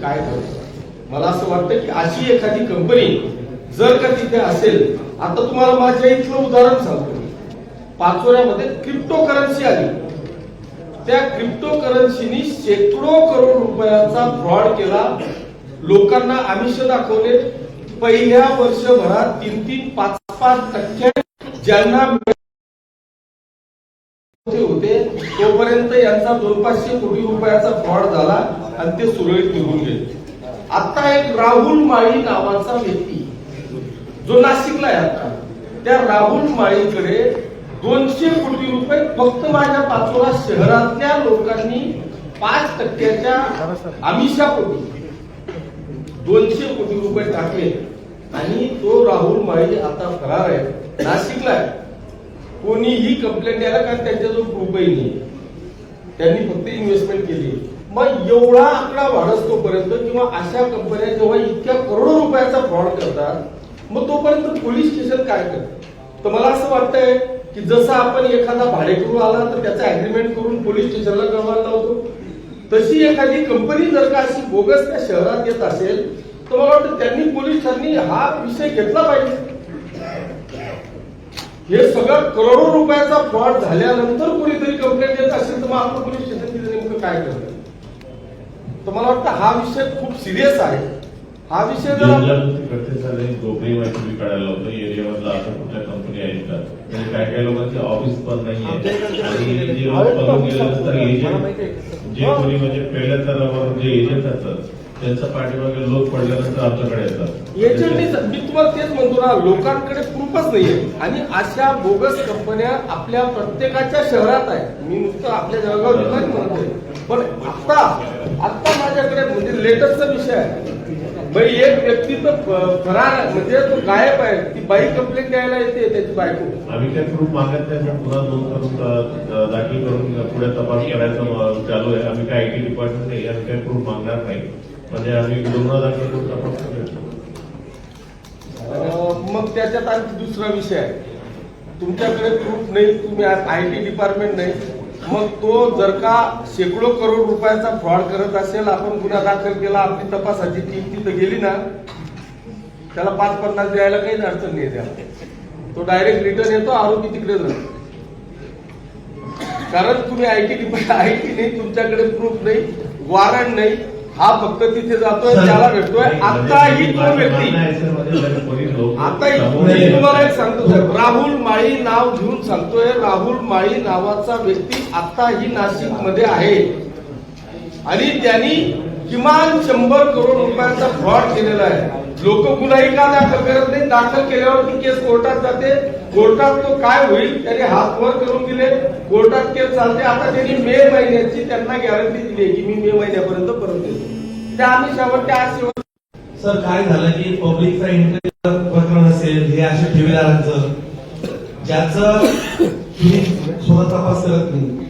काय करतो मला असं वाटतं की अशी एखादी कंपनी जर का तिथे असेल आता तुम्हाला माझ्या इथलं उदाहरण सांगतो पाचोऱ्यामध्ये क्रिप्टो करन्सी आली. त्या क्रिप्टो करन्सीनी शेकडो करोड रुपयाचा फ्रॉड केला. लोकांना आमिष दाखवले. पहिल्या वर्षभरात तीन तीन पाच पाच टक्के ज्यांना होते. तोपर्यंत यांचा दोन पाचशे कोटी रुपयाचा फ्रॉड झाला आणि ते सुरळीत निघून गेले. आता एक राहुल माळी नावाचा व्यक्ती जो नाशिकला आहे आता त्या राहुल माळीकडे दोनशे कोटी रुपये फक्त माझ्या पाचोरा शहरातल्या लोकांनी पाच टक्क्याच्या आमिषापोटी दोनशे कोटी रुपये टाकले. आणि तो राहुल माळी आता फरार आहे. नाशिकला आहे. कोणीही कंप्लेंट द्यायला कारण त्यांच्याजवळ प्रूफही नाही त्यांनी फक्त इन्व्हेस्टमेंट केली. मग एवढा आकडा वाढसतोपर्यंत किंवा अशा कंपन्या जेव्हा इतक्या करोडो रुपयाचा फ्रॉड करतात मग तोपर्यंत पोलीस स्टेशन काय करत? तर मला असं वाटतंय की जसं आपण एखादा भाडेकरू आला तर त्याचा अग्रीमेंट करून पोलीस स्टेशनला कळवायला लावतो? तशी एखादी कंपनी जर का अशी बोगस त्या शहरात येत असेल तर मला वाटतं त्यांनी पोलिसांनी हा विषय घेतला पाहिजे? हे सगळं करोडो रुपयाचा फ्रॉड झाल्यानंतर कोणीतरी कंप्लेंट देत असेल तर मग आपण पोलीस स्टेशन तिथे नेमकं काय करतं तर मला वाटतं हा विषय खूप सिरियस आहे. हा विषय जर आपण- जनजागृती करतेसाठी गोपनीय माहिती मी काढायला होतं एरियामधला असं कुठल्या कंपनी आहेत का? म्हणजे काय काय लोकांचे ऑफिस पण नाही आहे. जे कोणी म्हणजे पहिल्या एजंट असतात त्यांचा पाठीमागे लोक पडल्यानंतर आमच्याकडे येतात. मी तुम्हाला तेच म्हणतो ना लोकांकडे प्रूफच नाहीये. आणि अशा बोगस कंपन्या आपल्या प्रत्येकाच्या शहरात आहे मी नुसतं आपल्या जळगाव जिल्ह्यात म्हणतोय. पण आता आता माझ्याकडे म्हणजे लेटेस्टचा विषय आहे. म्हणजे एक व्यक्ती तर फरार म्हणजे तो गायब आहे. ती बाई कंप्लेंट द्यायला येते त्याची बायको. आम्ही काही प्रूफ मागत नाही. पण पुन्हा नोंद करून अ, दाखल करून पुढे तपास करायचा चालू आहे. आम्ही काय आयटी डिपार्टमेंट नाही. आम्ही काही प्रूफ मागणार नाही. म्हणजे आम्ही गुन्हा दाखल करून तपास करूया मग त्याच्यात आणखी दुसरा विषय आहे. तुमच्याकडे प्रूफ नाही तुम्ही आय टी डिपार्टमेंट नाही. मग तो जर का शेकडो करोड रुपयाचा फ्रॉड करत असेल आपण गुन्हा दाखल केला आपली तपासाची टीम तिथं गेली ना त्याला पाच पन्नास द्यायला काहीच अडचण नाही द्या तो डायरेक्ट रिटर्न येतो आरोपी तिकडे राहतो कारण तुम्ही I T department I T नाही तुमच्याकडे प्रूफ नाही वॉरंट नाही. हा फक्त तिथे जातोय त्याला भेटतोय. आता ही तो व्यक्ती आता मी तुम्हाला एक सांगतो साहेब राहुल माळी नाव घेऊन सांगतोय. राहुल माळी नावाचा व्यक्ती आता ही नाशिकमध्ये आहे. आणि त्यांनी किमान शंभर करोड रुपयाचा फ्रॉड केलेला आहे. लोक गुन्हाही का दाखल करत नाही? दाखल केल्यावर ती केस कोर्टात जाते. कोर्टात तो काय होईल? त्याने हात वर करून दिले. कोर्टात केस चालते. आता त्यांनी मे महिन्याची त्यांना गॅरंटी दिली की मी मे महिन्यापर्यंत त्या आम्ही शेवटच्या आज शेवट सर काय झालं की पब्लिकचा इंटरेस्ट प्रकरण असेल हे अशा ठेवीदारांचं ज्याचं तुम्ही स्वतः तपास करत नाही.